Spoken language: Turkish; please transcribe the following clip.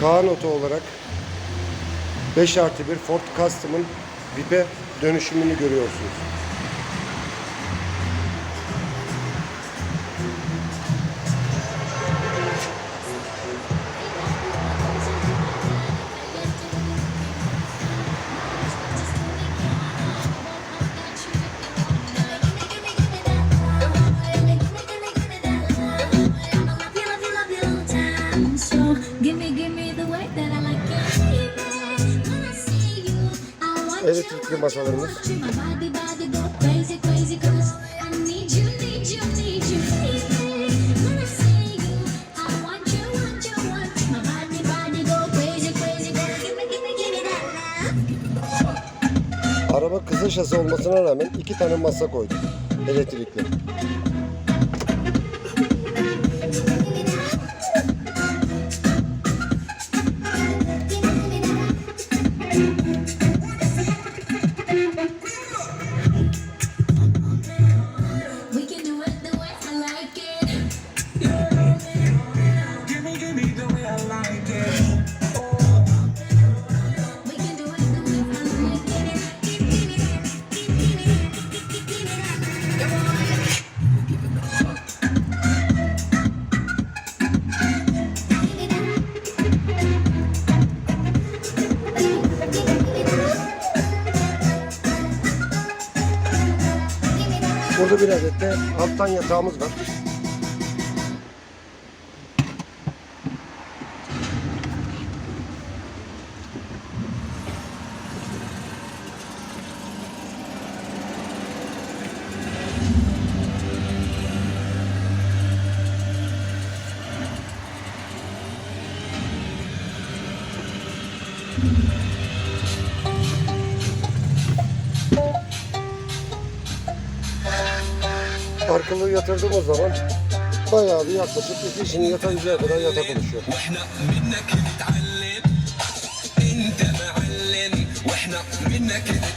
K notu olarak 5 artı 1 Ford Custom'ın VIP'e dönüşümünü görüyorsunuz. Elektrikli masalarımız. Araba kısa şase olmasına rağmen iki tane masa koyduk. Elektrikli. Burada bir adet de alttan yatağımız var. Parkılığı yatırdım o zaman. Bayağı bir yaklaşık iki işini yatancaya kadar yatak oluşuyor. منك